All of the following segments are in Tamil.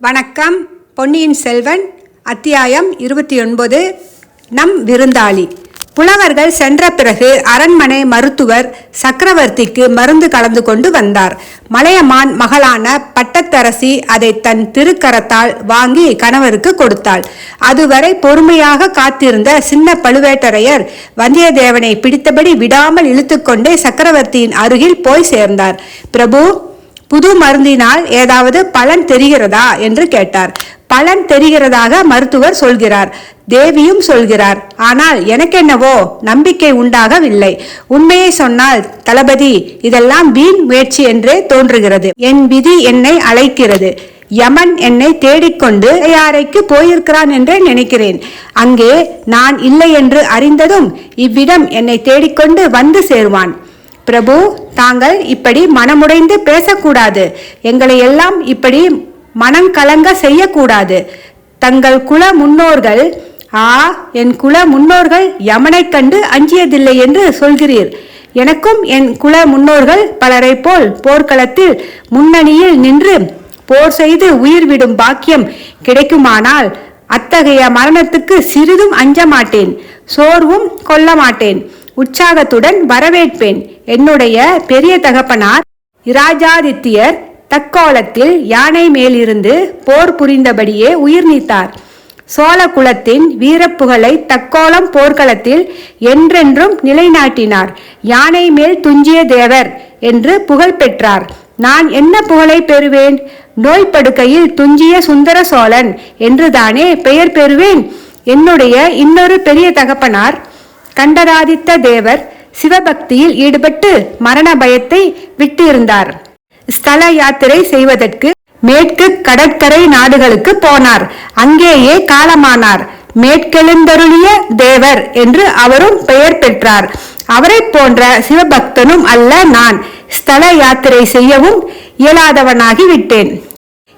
வணக்கம் பொன்னியின் செல்வன் அத்தியாயம் இருபத்தி ஒன்பது நம் விருந்தாளி. புலவர்கள் சென்ற பிறகு அரண்மனை மருத்துவர் சக்கரவர்த்திக்கு மருந்து கலந்து கொண்டு வந்தார். மலையமான் மகளான பட்டத்தரசி அதை தன் திருக்கரத்தால் வாங்கி கணவருக்கு கொடுத்தாள். அதுவரை பொறுமையாக காத்திருந்த சின்ன பழுவேட்டரையர் வந்தியத்தேவனை பிடித்தபடி விடாமல் இழுத்துக்கொண்டே சக்கரவர்த்தியின் அருகில் போய் சேர்ந்தார். பிரபு புது மருந்தினால் ஏதாவது பலன் தெரிகிறதா என்று கேட்டார். பலன் தெரிகிறதாக மருத்துவர் சொல்கிறார். தேவியும் சொல்கிறார். ஆனால் எனக்கென்னவோ நம்பிக்கை உண்டாகவில்லை. உண்மையை சொன்னால் தளபதி இதெல்லாம் வீண் முயற்சி என்றே தோன்றுகிறது. என் விதி என்னை அழைக்கிறது. யமன் என்னை தேடிக்கொண்டு யாரைக்கு போயிருக்கிறான் என்றே நினைக்கிறேன். அங்கே நான் இல்லை என்று அறிந்ததும் இவ்விடம் என்னை தேடிக்கொண்டு வந்து சேருவான். பிரபு தாங்கள் இப்படி மனமுடைந்து பேசக்கூடாது. எங்களை எல்லாம் இப்படி மனம் கலங்க செய்யக்கூடாது. தங்கள் குல முன்னோர்கள் ஆ என் குல முன்னோர்கள் யமனைக் கண்டு அஞ்சியதில்லை என்று சொல்கிறீர். எனக்கும் என் குல முன்னோர்கள் பலரைப் போல் போர்க்களத்தில் முன்னணியில் நின்று போர் செய்து உயிர் விடும் பாக்கியம் கிடைக்குமானால் அத்தகைய மரணத்துக்கு சிறிதும் அஞ்ச மாட்டேன். சோர்வும் கொல்ல மாட்டேன். உற்சாகத்துடன் வரவேற்பேன். என்னுடைய பெரிய தகப்பனார் இராஜாதித்யர் தக்கோலத்தில் யானை மேலிருந்து போர் புரிந்தபடியே உயிர் நீத்தார். சோழ குலத்தின் வீரப்புகழை தக்கோலம் போர்க்களத்தில் என்றென்றும் நிலைநாட்டினார். யானை மேல் துஞ்சிய தேவர் என்று புகழ் பெற்றார். நான் என்ன புகழை பெறுவேன்? நோய்ப்படுக்கையில் துஞ்சிய சுந்தர சோழன் என்றுதானே பெயர் பெறுவேன்? என்னுடைய இன்னொரு பெரிய தகப்பனார் கண்டராதித்த தேவர் சிவபக்தியில் ஈடுபட்டு மரண பயத்தை விட்டிருந்தார். ஸ்தல யாத்திரை செய்வதற்கு மேற்கு கடற்கரை நாடுகளுக்கு போனார். அங்கேயே காலமானார். மேற்கெழுந்தருளிய தேவர் என்று அவரும் பெயர் பெற்றார். அவரை போன்ற சிவபக்தனும் அல்ல நான். ஸ்தல யாத்திரை செய்யவும் இயலாதவனாகி விட்டேன்.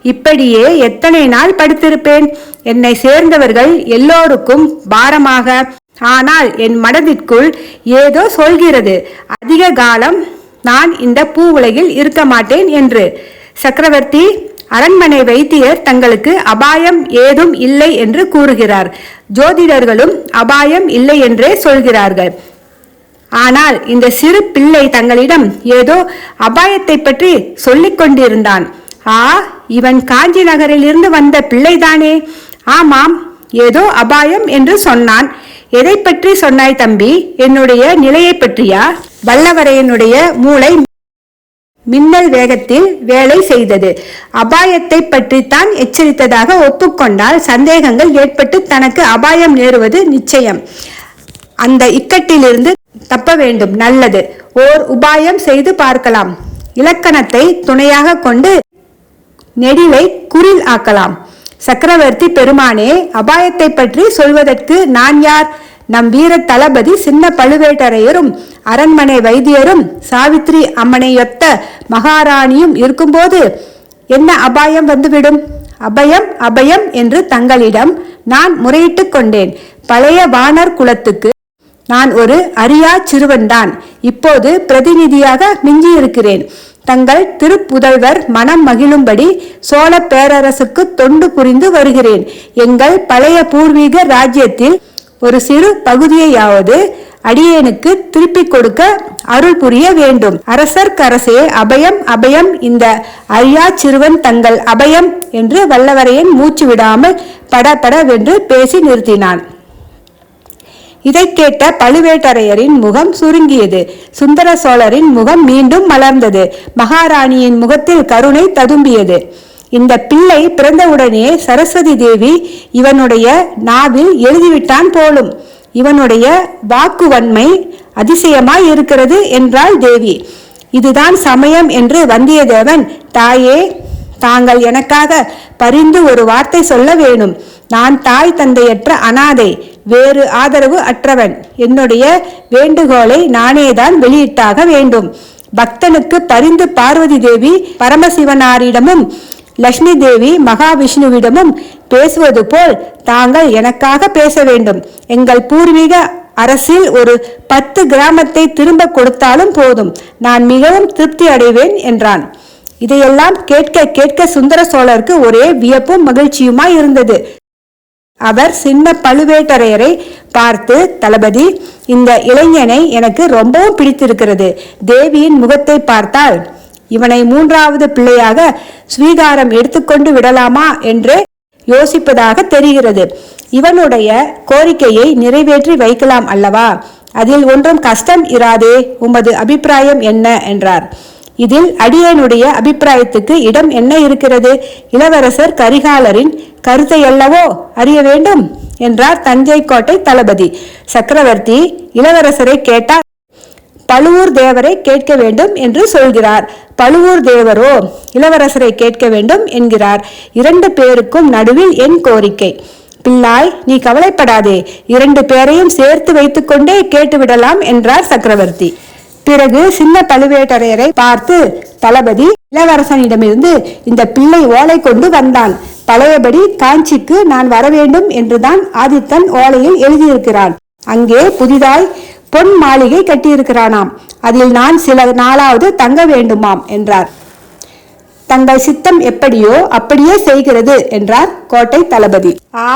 இப்படியே எத்தனை நாள் படுத்திருப்பேன்? என்னை சேர்ந்தவர்கள் எல்லோருக்கும் பாரமாக ஆனால் என் மனதிற்குள் ஏதோ சொல்கிறது. அதிக காலம் நான் இந்த பூ உலகில் இருக்க மாட்டேன் என்று. சக்கரவர்த்தி அரண்மனை வைத்தியர் தங்களுக்கு அபாயம் ஏதும் இல்லை என்று கூறுகிறார். ஜோதிடர்களும் அபாயம் இல்லை என்றே சொல்கிறார்கள். ஆனால் இந்த சிறு பிள்ளை தங்களிடம் ஏதோ அபாயத்தை பற்றி சொல்லிக் கொண்டிருந்தான். ஆ இவன் காஞ்சி நகரிலிருந்து வந்த பிள்ளைதானே. ஆமாம் ஏதோ அபாயம் என்று சொன்னான். எதை பற்றி சொன்னாய் தம்பி? என்னுடைய நிலையை பற்றியா? வல்லவரையனுடைய மூளை மின்னல் வேகத்தில் வேலை செய்தது. அபாயத்தை பற்றித்தான் எச்சரித்ததாக ஒப்புக்கொண்டால் சந்தேகங்கள் ஏற்பட்டு தனக்கு அபாயம் நேருவது நிச்சயம். அந்த இக்கட்டிலிருந்து தப்ப வேண்டும். நல்லது. ஓர் உபாயம் செய்து பார்க்கலாம். இலக்கணத்தை துணையாக கொண்டு நெடிலை குரில் ஆக்கலாம். சக்கரவர்த்தி பெருமானே அபாயத்தை பற்றி சொல்வதற்கு நான் யார்? நம் வீர தளபதி சின்ன பழுவேட்டரையரும் அரண்மனை வைத்தியரும் சாவித்ரி அம்மனையொத்த மகாராணியும் இருக்கும்போது என்ன அபாயம் வந்துவிடும்? அபயம் அபயம் என்று தங்களிடம் நான் முறையிட்டு கொண்டேன். பழைய வானர் குலத்துக்கு நான் ஒரு அரியா சிறுவன்தான். இப்போது பிரதிநிதியாக மிஞ்சியிருக்கிறேன். தங்கள் திருப்புதல்வர் மனம் மகிழும்படி சோழ பேரரசுக்கு தொண்டு புரிந்து வருகிறேன். எங்கள் பழைய பூர்வீக ராஜ்யத்தில் ஒரு சிறு பகுதியையாவது அடியேனுக்கு திருப்பிக் கொடுக்க அருள் புரிய வேண்டும். அரசர்க்கரசே அபயம் அபயம். இந்த அரியா சிறுவன் தங்கள் அபயம் என்று வல்லவரையன் மூச்சு விடாமல் படபடவென்று பேசி நிறுத்தினான். இதை கேட்ட பழுவேட்டரையரின் முகம் சுருங்கியது. சுந்தர சோழரின் முகம் மீண்டும் மலர்ந்தது. மகாராணியின் முகத்தில் கருணை ததும்பியது. இந்த பிள்ளை பிறந்தவுடனே சரஸ்வதி தேவி இவனுடைய நாவில் எழுதிவிட்டான் போலும். இவனுடைய வாக்குவன்மை அதிசயமாய் இருக்கிறது என்றாள் தேவி. இதுதான் சமயம் என்று வந்தியத்தேவன் தாயே தாங்கள் எனக்காக பரிந்து ஒரு வார்த்தை சொல்ல வேணும். நான் தாய் தந்தையற்ற அனாதை வேறு ஆதரவு அற்றவன். என்னுடைய வேண்டுகோளை நானேதான் வெளியிட்டாக வேண்டும். பக்தனுக்கு பரிந்து பார்வதி தேவி பரமசிவனாரிடமும் லட்சுமி தேவி மகாவிஷ்ணுவிடமும் பேசுவது போல் தாங்கள் எனக்காக பேச வேண்டும். எங்கள் பூர்வீக அரசில் ஒரு பத்து கிராமத்தை திரும்ப கொடுத்தாலும் போதும். நான் மிகவும் திருப்தி அடைவேன் என்றான். இதையெல்லாம் கேட்க கேட்க சுந்தர சோழருக்கு ஒரே வியப்பும் மகிழ்ச்சியுமாய் இருந்தது. அவர் சின்ன பழுவேட்டரையரை பார்த்து தளபதி இந்த இளைஞனை எனக்கு ரொம்பவும் பிடித்திருக்கிறது. தேவியின் முகத்தை பார்த்தால் இவனை மூன்றாவது பிள்ளையாக ஸ்வீகாரம் எடுத்துக்கொண்டு விடலாமா? என்று யோசிப்பதாக தெரிகிறது. இவனுடைய கோரிக்கையை நிறைவேற்றி வைக்கலாம் அல்லவா? அதில் ஒன்றும் கஷ்டம் இராதே. உமது அபிப்பிராயம் என்ன? என்றார். இதில் அடியனுடைய அபிப்பிராயத்துக்கு இடம் என்ன இருக்கிறது? இளவரசர் கரிகாலரின் கருத்தை அல்லவோ அறிய வேண்டும்? என்றார் தஞ்சை கோட்டை தளபதி. சக்கரவர்த்தி இளவரசரை கேட்டார். பழுவூர் தேவரை கேட்க வேண்டும் என்று சொல்கிறார். பழுவூர் தேவரோ இளவரசரை கேட்க வேண்டும் என்கிறார். இரண்டு பேருக்கும் நடுவில் என் கோரிக்கை. பிள்ளாய் நீ கவலைப்படாதே. இரண்டு பேரையும் சேர்த்து வைத்துக்கொண்டே கேட்டுவிடலாம் என்றார் சக்கரவர்த்தி. பிறகு சின்ன பழுவேட்டரையரை பார்த்து தளபதி இளவரசனிடமிருந்து இந்த பிள்ளை ஓலை கொண்டு வந்தான். பழையபடி காஞ்சிக்கு நான் வரவேண்டும் என்றுதான் ஆதித்தன் ஓலையில் எழுதியிருக்கிறான். அங்கே புதிதாய் பொன் மாளிகை கட்டியிருக்கிறானாம். அதில் நான் சில நாளாவது தங்க வேண்டுமாம் என்றார். தங்கள் சித்தம் எப்படியோ அப்படியே செய்கிறது என்றார் கோட்டை தளபதி. ஆ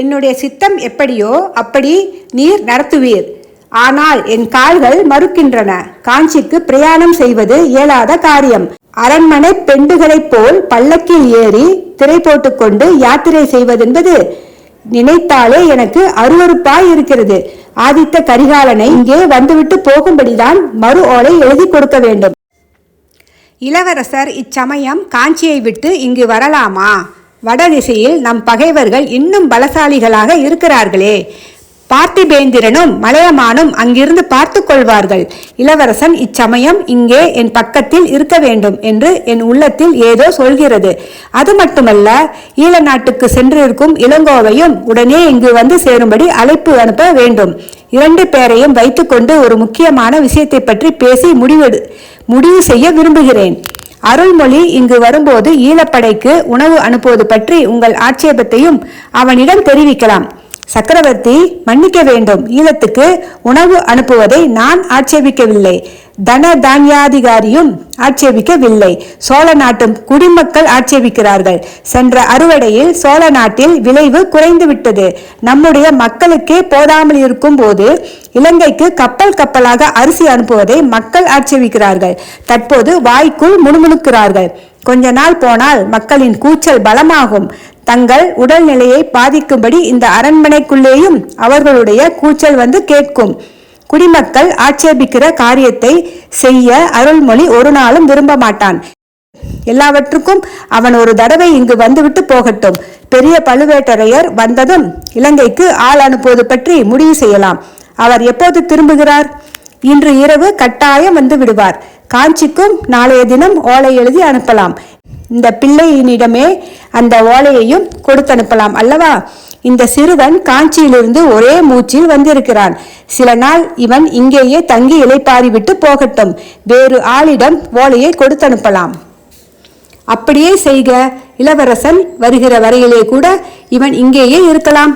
என்னுடைய சித்தம் எப்படியோ அப்படி நீர் நடத்துவீர். ஆனால் என் கால்கள் மறுக்கின்றன. காஞ்சிக்கு பிரயாணம் செய்வது இயலாத காரியம். அரண்மனை பெண்டுகளைப் போல் பல்லக்கில் ஏறி திரை போட்டுக்கொண்டு யாத்திரை செய்வதென்பது நினைத்தாலே எனக்கு அருவருப்பாய் இருக்கிறது. ஆதித்த கரிகாலனை இங்கே வந்துவிட்டு போகும்படிதான் மறு ஓலை எழுதி கொடுக்க வேண்டும். இளவரசர் இச்சமயம் காஞ்சியை விட்டு இங்கு வரலாமா? வடதிசையில் நம் பகைவர்கள் இன்னும் பலசாலிகளாக இருக்கிறார்களே. பார்த்திபேந்திரனும் மலையமானும் அங்கிருந்து பார்த்து கொள்வார்கள். இளவரசன் இச்சமயம் இங்கே என் பக்கத்தில் இருக்க வேண்டும் என்று என் உள்ளத்தில் ஏதோ சொல்கிறது. அது மட்டுமல்ல ஈழ நாட்டுக்கு சென்றிருக்கும் இளங்கோவையும் உடனே இங்கு வந்து சேரும்படி அழைப்பு அனுப்ப வேண்டும். இரண்டு பேரையும் வைத்துக்கொண்டு ஒரு முக்கியமான விஷயத்தை பற்றி பேசி முடிவெடு முடிவு செய்ய விரும்புகிறேன். அருள்மொழி இங்கு வரும்போது ஈழப்படைக்கு உணவு அனுப்புவது பற்றி உங்கள் ஆட்சேபத்தையும் அவனிடம் தெரிவிக்கலாம். சக்கரவர்த்தி மன்னிக்க வேண்டும். ஈழத்துக்கு உணவு அனுப்புவதை நான் ஆட்சேபிக்கவில்லை. தன தானியாதிகாரியும் ஆட்சேபிக்கவில்லை. சோழ நாட்டும் குடிமக்கள் ஆட்சேபிக்கிறார்கள். சென்ற அறுவடையில் சோழ நாட்டில் விளைவு குறைந்துவிட்டது. நம்முடைய மக்களுக்கே போதாமல் இருக்கும் போது இலங்கைக்கு கப்பல் கப்பலாக அரிசி அனுப்புவதை மக்கள் ஆட்சேபிக்கிறார்கள். தற்போது வாய்க்குள் முணுமுணுக்கிறார்கள். கொஞ்ச நாள் போனால் மக்களின் கூச்சல் பலமாகும். தங்கள் உடல்நிலையை பாதிக்கும்படி இந்த அரண்மனைக்குள்ளேயும் அவர்களுடைய கூச்சல் வந்து கேட்கும். குடிமக்கள் ஆட்சேபிக்கிற காரியத்தை செய்ய அருள்மொழி ஒரு நாளும் விரும்ப மாட்டான். எல்லாவற்றுக்கும் அவன் ஒரு தடவை இங்கு வந்துவிட்டு போகட்டும். பெரிய பழுவேட்டரையர் வந்ததும் இலங்கைக்கு ஆள் அனுப்புவது பற்றி முடிவு செய்யலாம். அவர் எப்போது திரும்புகிறார்? இன்று இரவு கட்டாயம் வந்து விடுவார். காஞ்சிக்கும் நாளைய தினம் ஓலை எழுதி அனுப்பலாம். இந்த பிள்ளையினிடமே அந்த ஓலையையும் கொடுத்து அனுப்பலாம் அல்லவா? இந்த சிறுவன் காஞ்சியிலிருந்து ஒரே மூச்சில் வந்திருக்கிறான். சில நாள் இவன் இங்கேயே தங்கி இலைப்பாரி விட்டு போகட்டும். வேறு ஆளிடம் ஓலையை கொடுத்து அனுப்பலாம் அப்படியே செய்க. இளவரசன் வருகிற வரையிலே கூட இவன் இங்கேயே இருக்கலாம்.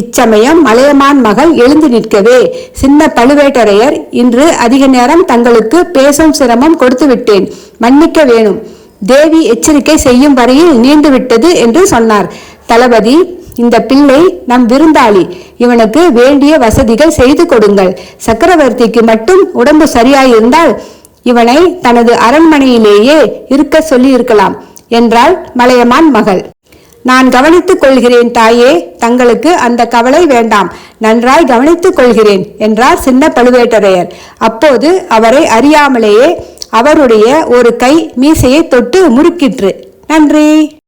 இச்சமயம் மலையமான் மகள் எழுந்து நிற்கவே சின்ன பழுவேட்டரையர் இன்று அதிக நேரம் தங்களுக்கு பேசும் சிரமம் கொடுத்து விட்டேன் மன்னிக்க வேணும். தேவி எச்சரிக்கை செய்யும் வரையில் நீண்டு விட்டது என்று சொன்னார். தளபதி இந்த பிள்ளை நம் விருந்தாளி இவனுக்கு வேண்டிய வசதிகள் செய்து கொடுங்கள். சக்கரவர்த்திக்கு மட்டும் உடம்பு சரியாயிருந்தால் இவனை தனது அரண்மனையிலேயே இருக்க சொல்லி இருக்கலாம் என்றாள் மலையமான் மகள். நான் கவனித்துக் கொள்கிறேன் தாயே தங்களுக்கு அந்த கவலை வேண்டாம். நன்றாய் கவனித்துக் கொள்கிறேன் என்றார் சின்ன பழுவேட்டரையர். அப்போது அவரை அறியாமலேயே அவருடைய ஒரு கை மீசையை தொட்டு முறுக்கிற்று. நன்றி.